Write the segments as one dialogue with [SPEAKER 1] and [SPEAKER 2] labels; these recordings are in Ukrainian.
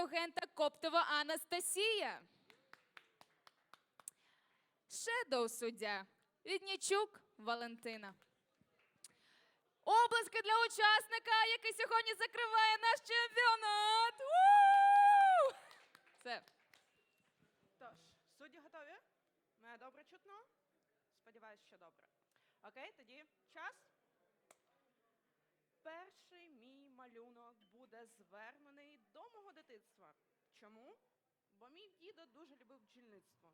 [SPEAKER 1] Євгента Коптова Анастасія. Шедоу суддя Віднічук Валентина. Обласки для учасника, який сьогодні закриває наш чемпіонат. У! Все.
[SPEAKER 2] Тож, судді готові? Мене добре чутно? Сподіваюсь, що добре. Окей, тоді час. Перший мій малюнок буде звернений до мого дитинства. Чому? Бо мій дідо дуже любив бджільництво.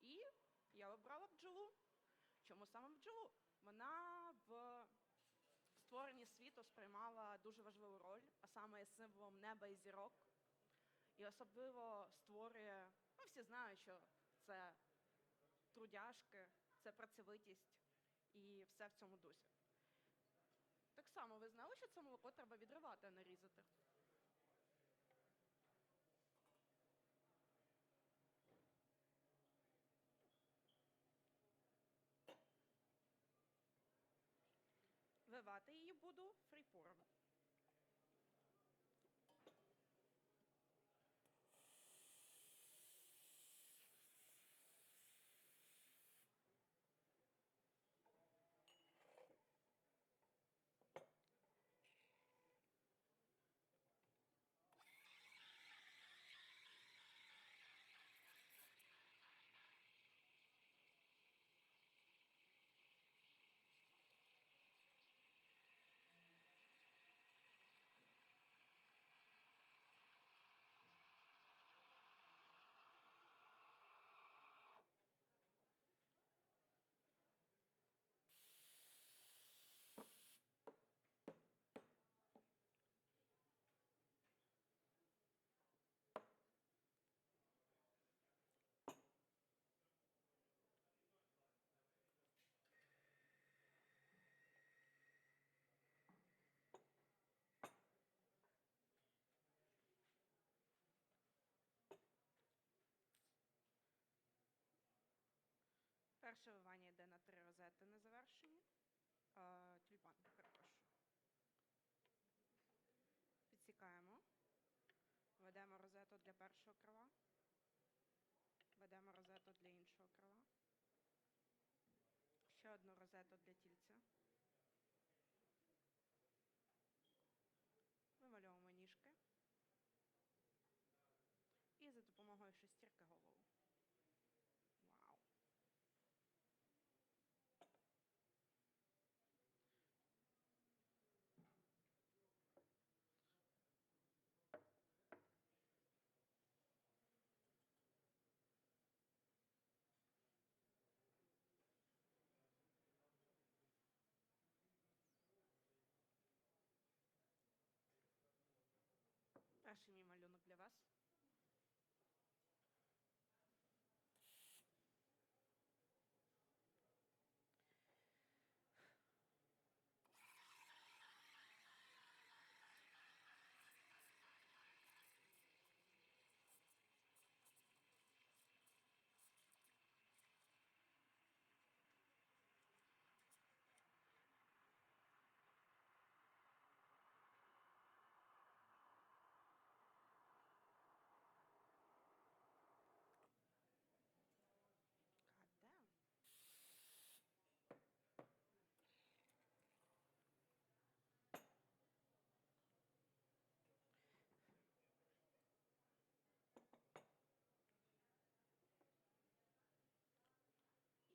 [SPEAKER 2] І я обрала бджолу. Чому саме бджолу? Вона в створенні світу сприймала дуже важливу роль, а саме символом неба і зірок. І особливо створює, ну всі знають, що це трудяшки, це працьовитість і все в цьому дусі. Так само ви знали, що це молоко треба відривати, а не різати. Вивати її буду фріпуром. Перше вивання йде на три розети на завершенні. Тюльпан, перепрошую. Підсікаємо. Ведемо розету для першого крила. Ведемо розету для іншого крила. Ще одну розету для тільця. Вимальовуємо ніжки. І за допомогою шестірки голову. Вау! Перший мій малюнок для вас. God damn.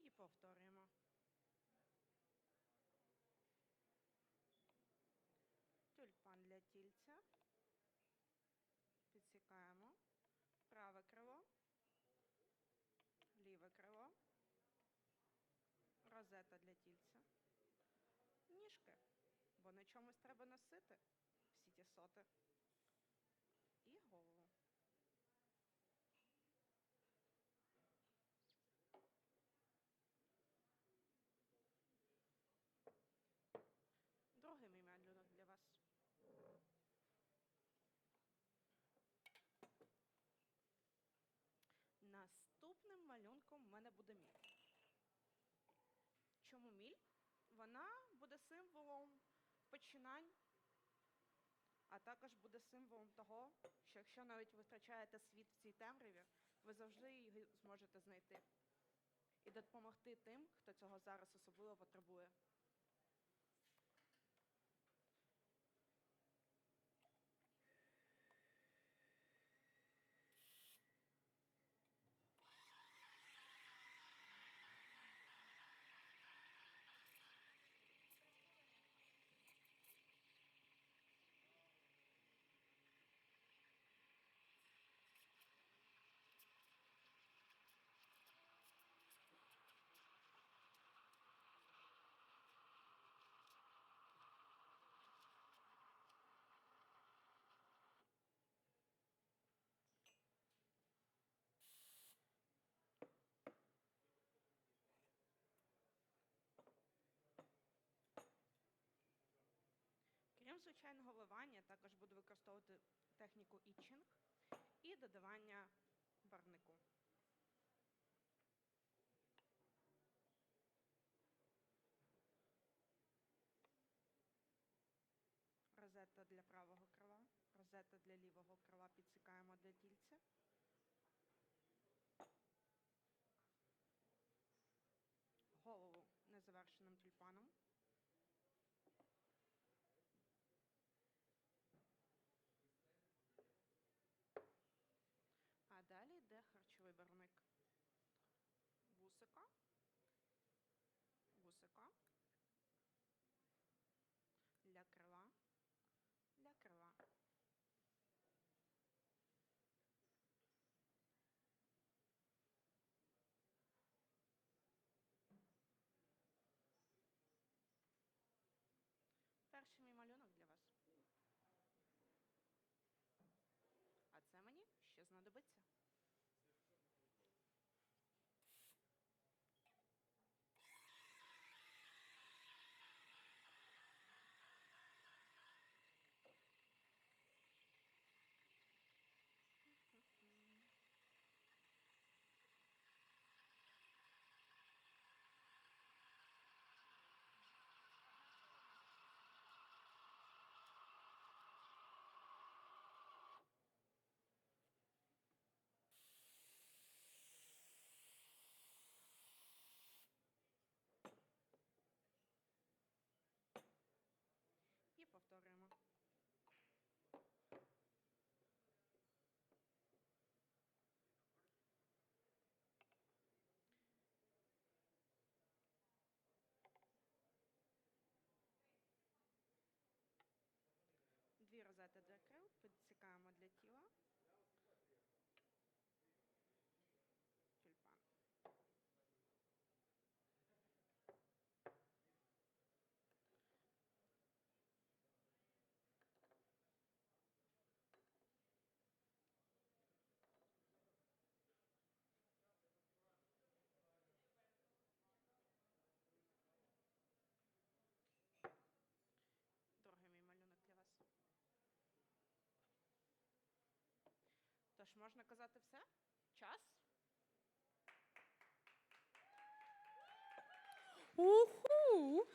[SPEAKER 2] І повторюємо. Тюльпан для тільця. Підсікаємо. Праве крило. Ліве крило, розета для тільця, ніжки, бо на чомусь треба носити. Всі ті соти, і голову. Другий мій малюнок для вас. Наступним малюнком в мене буде міль. Чому міль? Вона буде символом починань, а також буде символом того, що якщо навіть ви втрачаєте світ в цій темряві, ви завжди її зможете знайти і допомогти тим, хто цього зараз особливо потребує. Звичайного вливання, також буду використовувати техніку ітчинг і додавання барнику. Розета для правого крила, розета для лівого крила підсікаємо для тільця. Тож можна казати все? Час?
[SPEAKER 1] Уху!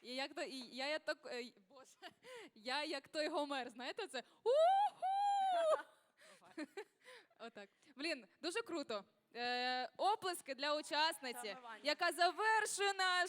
[SPEAKER 1] І як то, і я, я так, е, боже, я як той Гомер, знаєте, це уху! Отак. Блін, дуже круто. Е, оплески для учасниці,
[SPEAKER 2] Саме Ваня.
[SPEAKER 1] яка завершує наш